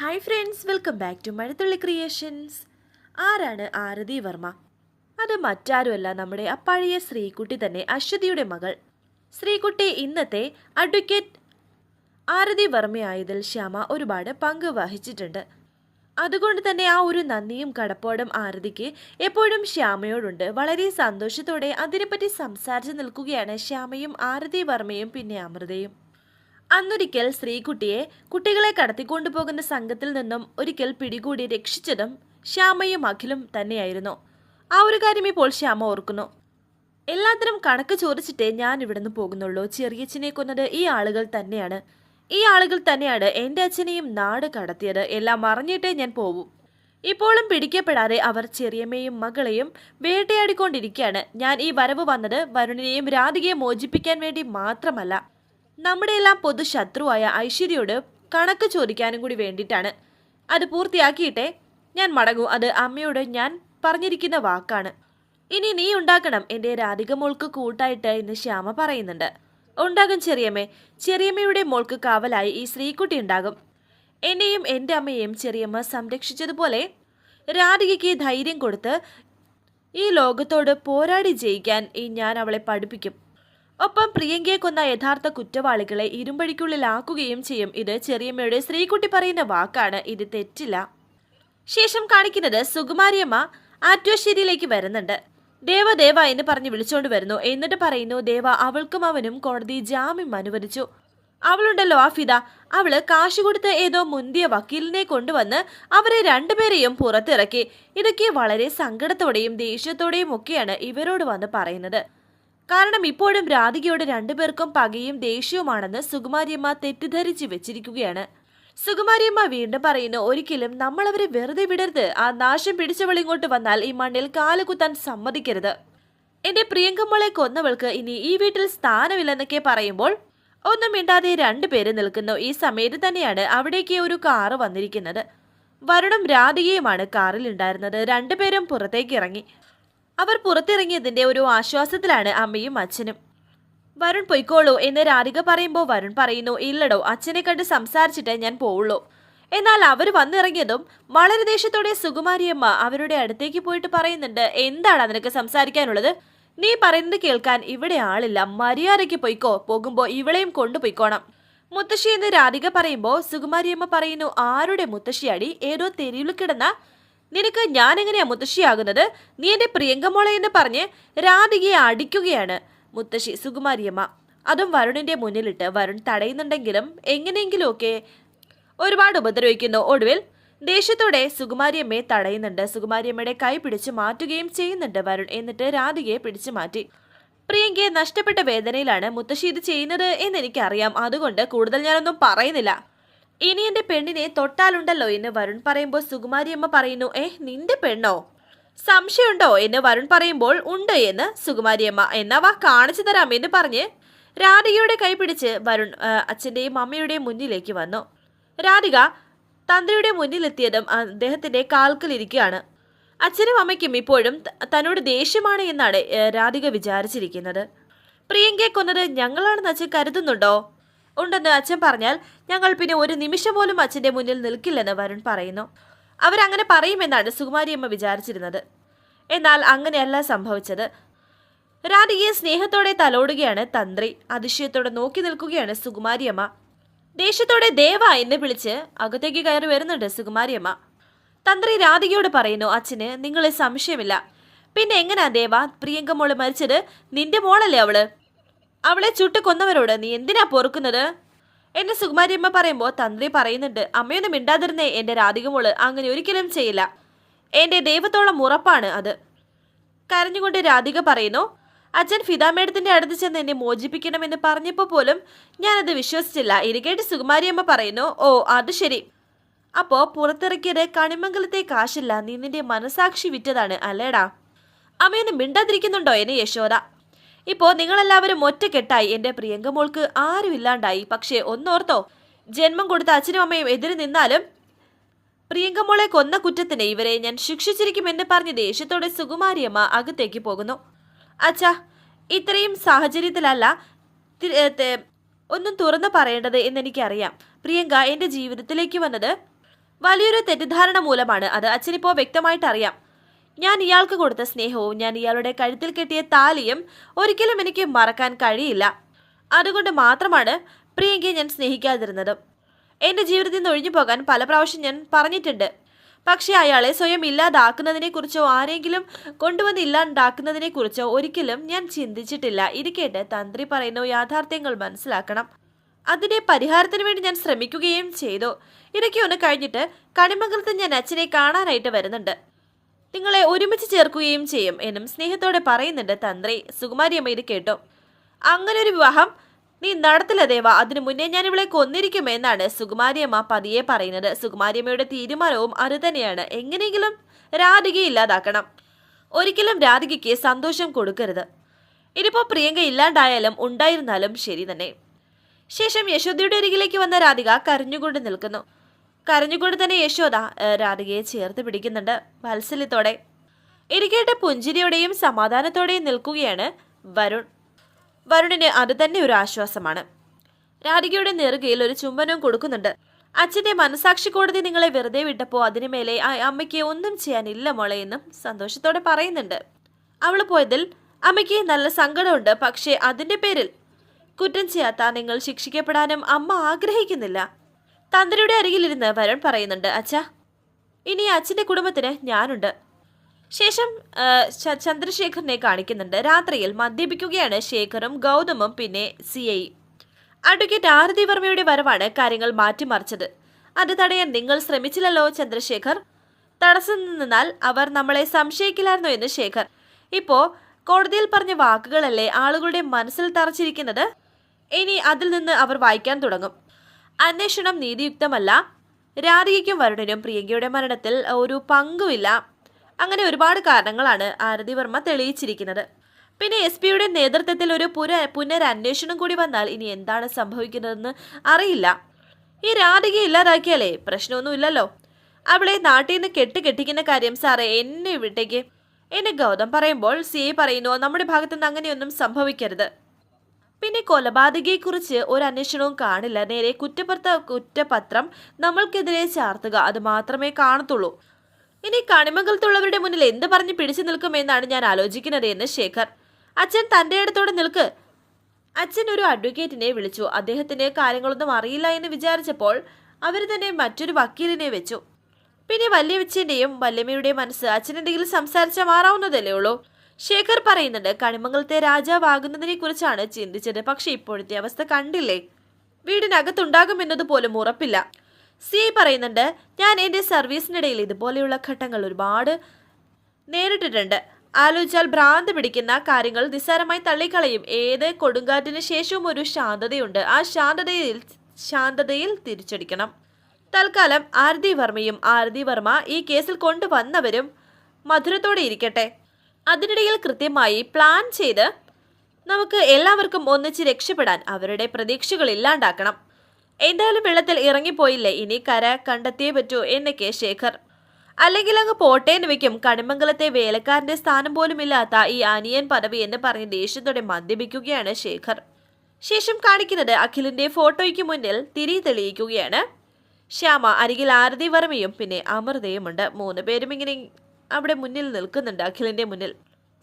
Hi friends welcome back to Mazhathulli creations ആരാണ് ആരതി വർമ്മ? അത് മറ്റാരുമല്ല നമ്മുടെ അപ്പാഴിയ പഴയ ശ്രീകുട്ടി തന്നെ അശ്വതിയുടെ മകൾ. ശ്രീകുട്ടി ഇന്നത്തെ അഡ്വക്കേറ്റ് ആരതി വർമ്മയായതിൽ ശ്യാമ ഒരുപാട് പങ്ക് വഹിച്ചിട്ടുണ്ട്. അതുകൊണ്ട് തന്നെ ആ ഒരു നന്ദിയും കടപ്പാടും ആരതിക്ക് എപ്പോഴും ശ്യാമയോടുണ്ട്. വളരെ സന്തോഷത്തോടെ അതിനെപ്പറ്റി സംസാരിച്ച് നിൽക്കുകയാണ് ശ്യാമയും ആരതി വർമ്മയും പിന്നെ അമൃതയും. അന്നൊരിക്കൽ ശ്രീകുട്ടിയെ കുട്ടികളെ കടത്തിക്കൊണ്ടുപോകുന്ന സംഘത്തിൽ നിന്നും ഒരിക്കൽ പിടികൂടി രക്ഷിച്ചതും ശ്യാമയും അഖിലും തന്നെയായിരുന്നു. ആ ഒരു കാര്യം ഇപ്പോൾ ശ്യാമ ഓർക്കുന്നു. എല്ലാത്തിനും കണക്ക് ചോദിച്ചിട്ടേ ഞാൻ ഇവിടുന്ന് പോകുന്നുള്ളൂ. ചെറിയച്ഛനെ കൊന്നത് ഈ ആളുകൾ തന്നെയാണ്. ഈ ആളുകൾ തന്നെയാണ് എന്റെ അച്ഛനെയും നാട് കടത്തിയത്. എല്ലാം അറിഞ്ഞിട്ടേ ഞാൻ പോവും. ഇപ്പോഴും പിടിക്കപ്പെടാതെ അവർ ചെറിയമ്മയും മകളെയും വേട്ടയാടിക്കൊണ്ടിരിക്കുകയാണ്. ഞാൻ ഈ വരവ് വന്നത് വരുണിനെയും രാധികയെ മോചിപ്പിക്കാൻ വേണ്ടി മാത്രമല്ല. നമ്മുടെ എല്ലാം പൊതു ശത്രുവായ ഐശ്വര്യയോട് കണക്ക് ചോദിക്കാനും കൂടി വേണ്ടിയിട്ടാണ്. അത് പൂർത്തിയാക്കിയിട്ടെ ഞാൻ മടങ്ങൂ. അത് അമ്മയോട് ഞാൻ പറഞ്ഞിരിക്കുന്ന വാക്കാണ്. ഇനി നീ ഉണ്ടാക്കണം എന്റെ രാധിക മോൾക്ക് കൂട്ടായിട്ട് എന്ന് ശ്യാമ പറയുന്നുണ്ട്. ഉണ്ടാകും ചെറിയമ്മേ. ചെറിയമ്മയുടെ മോൾക്ക് കാവലായി ഈ സ്ത്രീക്കുട്ടി ഉണ്ടാകും. എന്നെയും എന്റെ അമ്മയെയും ചെറിയമ്മ സംരക്ഷിച്ചതുപോലെ രാധികയ്ക്ക് ധൈര്യം കൊടുത്ത് ഈ ലോകത്തോട് പോരാടി ജയിക്കാൻ ഈ ഞാൻ അവളെ പഠിപ്പിക്കും. ഒപ്പം പ്രിയങ്കയെ കൊന്ന യഥാർത്ഥ കുറ്റവാളികളെ ഇരുമ്പഴിക്കുള്ളിലാക്കുകയും ചെയ്യും. ഇത് ചെറിയമ്മയുടെ ശ്രീകുട്ടി പറയുന്ന വാക്കാണ്. ഇത് തെറ്റില്ല. ശേഷം കാണിക്കുന്നത് സുകുമാരിയമ്മ ആറ്റോശ്ശേരിയിലേക്ക് വരുന്നുണ്ട്. ദേവ ദേവ എന്ന് പറഞ്ഞ് വിളിച്ചോണ്ട് വരുന്നു. എന്നിട്ട് പറയുന്നു ദേവ അവൾക്കും അവനും കോടതി ജാമ്യം അനുവദിച്ചു. അവളുണ്ടല്ലോ ആഫിദ. അവൾ കാശ് കൊടുത്ത് ഏതോ മുന്തിയ വക്കീലിനെ കൊണ്ടുവന്ന് അവരെ രണ്ടുപേരെയും പുറത്തിറക്കി. ഇതൊക്കെ വളരെ സങ്കടത്തോടെയും ദേഷ്യത്തോടെയും ഒക്കെയാണ് ഇവരോട് വന്ന് പറയുന്നത്. കാരണം ഇപ്പോഴും രാധികയോട് രണ്ടുപേർക്കും പകയും ദേഷ്യവുമാണെന്ന് സുകുമാരിയമ്മ തെറ്റിദ്ധരിച്ച് വെച്ചിരിക്കുകയാണ്. സുകുമാരിയമ്മ വീണ്ടും പറയുന്നു ഒരിക്കലും നമ്മൾ അവരെ വെറുതെ വിടരുത്. ആ നാശം പിടിച്ചവൾ ഇങ്ങോട്ട് വന്നാൽ ഈ മണ്ണിൽ കാലുകുത്താൻ സമ്മതിക്കരുത്. എന്റെ പ്രിയങ്കമ്മളെ കൊന്നവൾക്ക് ഇനി ഈ വീട്ടിൽ സ്ഥാനമില്ലെന്നൊക്കെ പറയുമ്പോൾ ഒന്നും മിണ്ടാതെ രണ്ടുപേര് നിൽക്കുന്നു. ഈ സമയത്ത് തന്നെയാണ് അവിടേക്ക് ഒരു കാറ് വന്നിരിക്കുന്നത്. വരുണും രാധികയുമാണ് കാറിൽ ഉണ്ടായിരുന്നത് രണ്ടുപേരും പുറത്തേക്ക് ഇറങ്ങി. അവർ പുറത്തിറങ്ങിയതിന്റെ ഒരു ആശ്വാസത്തിലാണ് അമ്മയും അച്ഛനും. വരുൺ പൊയ്ക്കോളൂ എന്ന് രാധിക പറയുമ്പോൾ വരുൺ പറയുന്നു ഇല്ലടോ അച്ഛനെ കണ്ട് സംസാരിച്ചിട്ടേ ഞാൻ പോവുള്ളൂ. എന്നാൽ അവർ വന്നിറങ്ങിയതും വളരെ ദേഷ്യത്തോടെ സുകുമാരിയമ്മ അവരുടെ അടുത്തേക്ക് പോയിട്ട് പറയുന്നുണ്ട് എന്താണ് അതിനൊക്കെ സംസാരിക്കാനുള്ളത്? നീ പറയുന്നത് കേൾക്കാൻ ഇവിടെ ആളില്ല. മര്യാദയ്ക്ക് പൊയ്ക്കോ. പോകുമ്പോൾ ഇവളെയും കൊണ്ടുപോയിക്കോണം മുത്തശ്ശി എന്ന് രാധിക പറയുമ്പോൾ സുകുമാരിയമ്മ പറയുന്നു ആരുടെ മുത്തശ്ശിയാടി? ഏതോ തെരുവിൽ കിടന്ന നിനക്ക് ഞാൻ എങ്ങനെയാ മുത്തശ്ശിയാകുന്നത്? നീ എന്റെ പ്രിയങ്കമോളെ എന്ന് പറഞ്ഞ് രാധികയെ അടിക്കുകയാണ്. മുത്തശ്ശി സുകുമാരിയമ്മ അതും വരുണിന്റെ മുന്നിലിട്ട് വരുൺ തടയുന്നുണ്ടെങ്കിലും എങ്ങനെയെങ്കിലുമൊക്കെ ഒരുപാട് ഉപദ്രവിക്കുന്നു. ഒടുവിൽ ദേഷ്യത്തോടെ സുകുമാരിയമ്മയെ തടയുന്നുണ്ട്. സുകുമാരിയമ്മയുടെ കൈ പിടിച്ചു മാറ്റുകയും ചെയ്യുന്നുണ്ട് വരുൺ. എന്നിട്ട് രാധികയെ പിടിച്ചു മാറ്റി. പ്രിയങ്കയെ നഷ്ടപ്പെട്ട വേദനയിലാണ് മുത്തശ്ശി ഇത് ചെയ്യുന്നത് എന്ന് എനിക്കറിയാം അതുകൊണ്ട് കൂടുതൽ ഞാനൊന്നും പറയുന്നില്ല. ഇനി എന്റെ പെണ്ണിനെ തൊട്ടാലുണ്ടല്ലോ എന്ന് വരുൺ പറയുമ്പോൾ സുകുമാരിയമ്മ പറയുന്നു ഏ നിന്റെ പെണ്ണോ? സംശയമുണ്ടോ? എന്ന് വരുൺ പറയുമ്പോൾ ഉണ്ട് എന്ന് സുകുമാരിയമ്മ എന്നാ വാ കാണിച്ചു തരാം എന്ന് പറഞ്ഞ് രാധികയുടെ കൈ പിടിച്ച് വരുൺ അച്ഛന്റെയും അമ്മയുടെയും മുന്നിലേക്ക് വന്നു. രാധിക തന്ത്രിയുടെ മുന്നിലെത്തിയതും അദ്ദേഹത്തിന്റെ കാൽക്കലിരിക്കുകയാണ് അച്ഛനും അമ്മയ്ക്കും ഇപ്പോഴും തന്നോട് ദേഷ്യമാണ് എന്നാണ് രാധിക വിചാരിച്ചിരിക്കുന്നത്. പ്രിയങ്കയെ കൊന്നത് ഞങ്ങളാണെന്ന് അച്ഛൻ കരുതുന്നുണ്ടോ? ഉണ്ടെന്ന് അച്ഛൻ പറഞ്ഞാൽ ഞങ്ങൾ പിന്നെ ഒരു നിമിഷം പോലും അച്ഛന്റെ മുന്നിൽ നിൽക്കില്ലെന്ന് വരുൺ പറയുന്നു. അവരങ്ങനെ പറയുമെന്നാണ് സുകുമാരിയമ്മ വിചാരിച്ചിരുന്നത്. എന്നാൽ അങ്ങനെയല്ല സംഭവിച്ചത്. രാധികയെ സ്നേഹത്തോടെ തലോടുകയാണ് തന്ത്രി. അതിശയത്തോടെ നോക്കി നിൽക്കുകയാണ് സുകുമാരിയമ്മ ദേഷ്യത്തോടെ ദേവ എന്ന് വിളിച്ച് അകത്തേക്ക് കയറി വരുന്നുണ്ട് സുകുമാരിയമ്മ തന്ത്രി രാധികയോട് പറയുന്നു അച്ഛന് നിങ്ങളെ സംശയമില്ല. പിന്നെ എങ്ങനാ ദേവ? പ്രിയങ്ക മോൾ മരിച്ചത് നിന്റെ മോളല്ലേ അവൾ? അവളെ ചുട്ട് കൊന്നവരോട് നീ എന്തിനാ പൊറുക്കുന്നത്? എന്നെ സുകുമാരിയമ്മ പറയുമ്പോൾ തന്ത്രി പറയുന്നുണ്ട് അമ്മയൊന്നും മിണ്ടാതിരുന്നേ എന്റെ രാധികമോൾ അങ്ങനെ ഒരിക്കലും ചെയ്യില്ല. എന്റെ ദൈവത്തോളം ഉറപ്പാണ് അത്. കരഞ്ഞുകൊണ്ട് രാധിക പറയുന്നു അച്ഛൻ ഫിദാമേഡത്തിന്റെ അടുത്ത് ചെന്ന് എന്നെ മോചിപ്പിക്കണമെന്ന് പറഞ്ഞപ്പോൾ പോലും ഞാനത് വിശ്വസിച്ചില്ല. ഇരിക്കേട്ട് സുകുമാരിയമ്മ പറയുന്നു ഓ അത് ശരി. അപ്പോ പുറത്തിറക്കിയത് കണിമംഗലത്തെ കാശില്ല നീ നിന്റെ മനസാക്ഷി വിറ്റതാണ് അല്ലേടാ? അമ്മയൊന്നും മിണ്ടാതിരിക്കുന്നുണ്ടോ എന്നെ യശോദ? ഇപ്പോ നിങ്ങളെല്ലാവരും ഒറ്റക്കെട്ടായി. എന്റെ പ്രിയങ്ക മോൾക്ക് ആരും ഇല്ലാണ്ടായി. പക്ഷേ ഒന്നോർത്തോ ജന്മം കൊടുത്ത അച്ഛനും അമ്മയും എതിര് നിന്നാലും പ്രിയങ്കമോളെ കൊന്ന കുറ്റത്തിന് ഇവരെ ഞാൻ ശിക്ഷിച്ചിരിക്കുമെന്ന് പറഞ്ഞ് ദേഷ്യത്തോടെ സുകുമാരിയമ്മ അകത്തേക്ക് പോകുന്നു. അച്ഛാ ഇത്രയും സാഹചര്യത്തിലല്ല ഒന്നും തുറന്നു പറയേണ്ടത് എന്നെനിക്കറിയാം. പ്രിയങ്ക എന്റെ ജീവിതത്തിലേക്ക് വന്നത് വലിയൊരു തെറ്റിദ്ധാരണ മൂലമാണ്. അത് അച്ഛനിപ്പോൾ വ്യക്തമായിട്ട് അറിയാം ഞാൻ ഇയാൾക്ക് കൊടുത്ത സ്നേഹവും ഞാൻ ഇയാളുടെ കഴുത്തിൽ കെട്ടിയ താലിയും ഒരിക്കലും എനിക്ക് മറക്കാൻ കഴിയില്ല. അതുകൊണ്ട് മാത്രമാണ് പ്രിയങ്കയെ ഞാൻ സ്നേഹിക്കാതിരുന്നത്. എന്റെ ജീവിതത്തിൽ നിന്ന് ഒഴിഞ്ഞു പോകാൻ പല പ്രാവശ്യം ഞാൻ പറഞ്ഞിട്ടുണ്ട്. പക്ഷേ അയാളെ സ്വയം ഇല്ലാതാക്കുന്നതിനെക്കുറിച്ചോ ആരെങ്കിലും കൊണ്ടുവന്ന് ഇല്ലാണ്ടാക്കുന്നതിനെക്കുറിച്ചോ ഒരിക്കലും ഞാൻ ചിന്തിച്ചിട്ടില്ല. ഇരിക്കട്ടെ തന്ത്രി പറയുന്ന യാഥാർത്ഥ്യങ്ങൾ മനസ്സിലാക്കണം. അതിന്റെ പരിഹാരത്തിന് വേണ്ടി ഞാൻ ശ്രമിക്കുകയും ചെയ്തു. ഇടയ്ക്ക് ഒന്ന് കഴിഞ്ഞിട്ട് കണിമംഗലത്ത് ഞാൻ അച്ഛനെ കാണാനായിട്ട് വരുന്നുണ്ട്. നിങ്ങളെ ഒരുമിച്ച് ചേർക്കുകയും ചെയ്യും എന്നും സ്നേഹത്തോടെ പറയുന്നുണ്ട് തന്ത്രി. സുകുമാരിയമ്മ ഇത് കേട്ടു. അങ്ങനെ ഒരു വിവാഹം? നീ നടത്തില്ല ദേവ. അതിനു മുന്നേ ഞാൻ ഇവളെ കൊന്നിരിക്കുമെന്നാണ് സുകുമാരിയമ്മ പതിയെ പറയുന്നത്. സുകുമാരിയമ്മയുടെ തീരുമാനവും അത് തന്നെയാണ്. എങ്ങനെയെങ്കിലും രാധികയെ ഇല്ലാതാക്കണം. ഒരിക്കലും രാധികയ്ക്ക് സന്തോഷം കൊടുക്കരുത്. ഇനിയിപ്പോൾ പ്രിയങ്ക ഇല്ലാണ്ടായാലും ഉണ്ടായിരുന്നാലും ശരി തന്നെ. ശേഷം യശോദയുടെ അരികിലേക്ക് വന്ന രാധിക കരഞ്ഞുകൊണ്ട് നിൽക്കുന്നു. കരഞ്ഞുകൊണ്ട് തന്നെ യശോദ രാധികയെ ചേർത്ത് പിടിക്കുന്നുണ്ട് വാത്സല്യത്തോടെ. ഇരിക്കേട്ട് പുഞ്ചിരിയോടെയും സമാധാനത്തോടെയും നിൽക്കുകയാണ് വരുൺ. വരുണിന് അത് തന്നെ ഒരു ആശ്വാസമാണ്. രാധികയുടെ നെറുകയിൽ ഒരു ചുംബനവും കൊടുക്കുന്നുണ്ട്. അച്ഛന്റെ മനസാക്ഷി കോടതി നിങ്ങളെ വെറുതെ വിട്ടപ്പോ അതിനു മേലെ ആ അമ്മയ്ക്ക് ഒന്നും ചെയ്യാനില്ല മോളെ എന്നും സന്തോഷത്തോടെ പറയുന്നുണ്ട്. അവൾ പോയതിൽ അമ്മയ്ക്ക് നല്ല സങ്കടമുണ്ട് പക്ഷേ അതിന്റെ പേരിൽ കുറ്റം ചെയ്യാത്ത നിങ്ങൾ ശിക്ഷിക്കപ്പെടാനും അമ്മ ആഗ്രഹിക്കുന്നില്ല. തന്ത്രിയുടെ അരികിലിരുന്ന് വരുൺ പറയുന്നുണ്ട് അച്ഛാ ഇനി അച്ഛന്റെ കുടുംബത്തിന് ഞാനുണ്ട്. ശേഷം ചന്ദ്രശേഖറിനെ കാണിക്കുന്നുണ്ട്. രാത്രിയിൽ മദ്യപിക്കുകയാണ് ശേഖറും ഗൗതമും പിന്നെ സി ഐ. അഡ്വക്കേറ്റ് ആരതി വർമ്മയുടെ വരവാണ് കാര്യങ്ങൾ മാറ്റിമറിച്ചത്. അത് തടയാൻ നിങ്ങൾ ശ്രമിച്ചില്ലല്ലോ ചന്ദ്രശേഖർ. തടസ്സം നിന്നാൽ അവർ നമ്മളെ സംശയിക്കില്ലായിരുന്നു എന്ന് ശേഖർ. ഇപ്പോൾ കോടതിയിൽ പറഞ്ഞ വാക്കുകളല്ലേ ആളുകളുടെ മനസ്സിൽ തറച്ചിരിക്കുന്നത്? ഇനി അതിൽ നിന്ന് അവർ വായിക്കാൻ തുടങ്ങും. അന്വേഷണം നീതിയുക്തമല്ല. രാധികയ്ക്കും വരുണിനും പ്രിയങ്കയുടെ മരണത്തിൽ ഒരു പങ്കുമില്ല. അങ്ങനെ ഒരുപാട് കാരണങ്ങളാണ് ആരതി വർമ്മ തെളിയിച്ചിരിക്കുന്നത്. പിന്നെ എസ് പിയുടെ നേതൃത്വത്തിൽ ഒരു പുര പുനരന്വേഷണം കൂടി വന്നാൽ ഇനി എന്താണ് സംഭവിക്കുന്നതെന്ന് അറിയില്ല. ഈ രാധികയെ ഇല്ലാതാക്കിയാലേ പ്രശ്നമൊന്നുമില്ലല്ലോ അവളെ നാട്ടിൽ നിന്ന് കെട്ട് കെട്ടിക്കുന്ന കാര്യം സാറേ എന്നെ വിട്ടേക്ക്. എന്നെ ഗൗതം പറയുമ്പോൾ സി പറയുന്നു നമ്മുടെ ഭാഗത്തുനിന്ന് അങ്ങനെയൊന്നും സംഭവിക്കരുത്. പിന്നെ കൊലപാതകയെക്കുറിച്ച് ഒരു അന്വേഷണവും കാണില്ല. നേരെ കുറ്റപത്ര കുറ്റപത്രം നമ്മൾക്കെതിരെ ചാർത്തുക. അത് മാത്രമേ കാണത്തുള്ളൂ. ഇനി കണിമംഗലത്തുള്ളവരുടെ മുന്നിൽ എന്ത് പറഞ്ഞ് പിടിച്ചു നിൽക്കുമെന്നാണ് ഞാൻ ആലോചിക്കുന്നത് എന്ന് ശേഖർ. അച്ഛൻ തന്റെ അടുത്തോടെ നിൽക്ക്. അച്ഛൻ ഒരു അഡ്വക്കേറ്റിനെ വിളിച്ചു. അദ്ദേഹത്തിന് കാര്യങ്ങളൊന്നും അറിയില്ല എന്ന് വിചാരിച്ചപ്പോൾ അവർ തന്നെ മറ്റൊരു വക്കീലിനെ വെച്ചു. പിന്നെ വല്യവച്ചന്റെയും വല്യമ്മയുടെയും മനസ്സ് അച്ഛനെന്തെങ്കിലും സംസാരിച്ചാൽ മാറാവുന്നതല്ലേ ഉള്ളൂ. ശേഖർ പറയുന്നുണ്ട് കണിമംഗലത്തെ രാജാവാകുന്നതിനെ കുറിച്ചാണ് ചിന്തിച്ചത് പക്ഷെ ഇപ്പോഴത്തെ അവസ്ഥ കണ്ടില്ലേ? വീടിനകത്തുണ്ടാകുമെന്നത് പോലും ഉറപ്പില്ല. സി പറയുന്നുണ്ട് ഞാൻ എന്റെ സർവീസിനിടയിൽ ഇതുപോലെയുള്ള ഘട്ടങ്ങൾ ഒരുപാട് നേരിട്ടിട്ടുണ്ട്. ആലോചിച്ചാൽ ഭ്രാന്ത് പിടിക്കുന്ന കാര്യങ്ങൾ നിസ്സാരമായി തള്ളിക്കളയും. ഏത് കൊടുങ്കാറ്റിന് ശേഷവും ഒരു ശാന്തതയുണ്ട്. ആ ശാന്തതയിൽ ശാന്തതയിൽ തിരിച്ചടിക്കണം. തൽക്കാലം ആരതി വർമ്മയും ആരതി വർമ്മ ഈ കേസിൽ കൊണ്ടുവന്നവരും മധുരത്തോടെ ഇരിക്കട്ടെ. അതിനിടയിൽ കൃത്യമായി പ്ലാൻ ചെയ്ത് നമുക്ക് എല്ലാവർക്കും ഒന്നിച്ച് രക്ഷപ്പെടാൻ അവരുടെ പ്രതീക്ഷകൾ ഇല്ലാണ്ടാക്കണം. എന്തായാലും വെള്ളത്തിൽ ഇറങ്ങിപ്പോയില്ലേ? ഇനി കര കണ്ടെത്തിയേ പറ്റൂ എന്നൊക്കെ ശേഖർ. അല്ലെങ്കിൽ അങ്ങ് പോട്ടേന്ന് വെക്കും കണിമംഗലത്തെ വേലക്കാരന്റെ സ്ഥാനം പോലും ഇല്ലാത്ത ഈ അനിയൻ പദവി എന്ന് പറഞ്ഞ് ദേഷ്യത്തോടെ മദ്യപിക്കുകയാണ് ശേഖർ. ശേഷം കാണിക്കുന്നത് അഖിലിന്റെ ഫോട്ടോയ്ക്ക് മുന്നിൽ തിരി തെളിയിക്കുകയാണ്. ശ്യാമ അരികിൽ ആരതി വർമ്മയും പിന്നെ അമൃതയുമുണ്ട്. മൂന്ന് പേരും ഇങ്ങനെ അവിടെ മുന്നിൽ നിൽക്കുന്നുണ്ട് അഖിലിന്റെ മുന്നിൽ.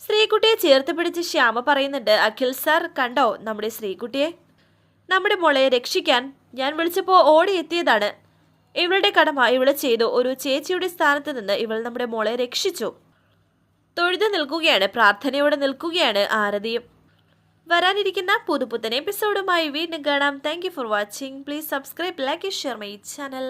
ശ്രീകുട്ടിയെ ചേർത്ത് പിടിച്ച് ശ്യാമ പറയുന്നുണ്ട് അഖിൽ സാർ കണ്ടോ നമ്മുടെ ശ്രീകുട്ടിയെ? നമ്മുടെ മോളെ രക്ഷിക്കാൻ ഞാൻ വിളിച്ചപ്പോൾ ഓടിയെത്തിയതാണ്. ഇവളുടെ കടമ ഇവൾ ചെയ്തു. ഒരു ചേച്ചിയുടെ സ്ഥാനത്ത് നിന്ന് ഇവൾ നമ്മുടെ മോളെ രക്ഷിച്ചു. തൊഴുതു നിൽക്കുകയാണ് പ്രാർത്ഥനയോടെ നിൽക്കുകയാണ് ആരതിയും. വരാനിരിക്കുന്ന പുതുപുത്തൻ എപ്പിസോഡുമായി വീണ്ടും കാണാം. Thank for watching please subscribe like share my channel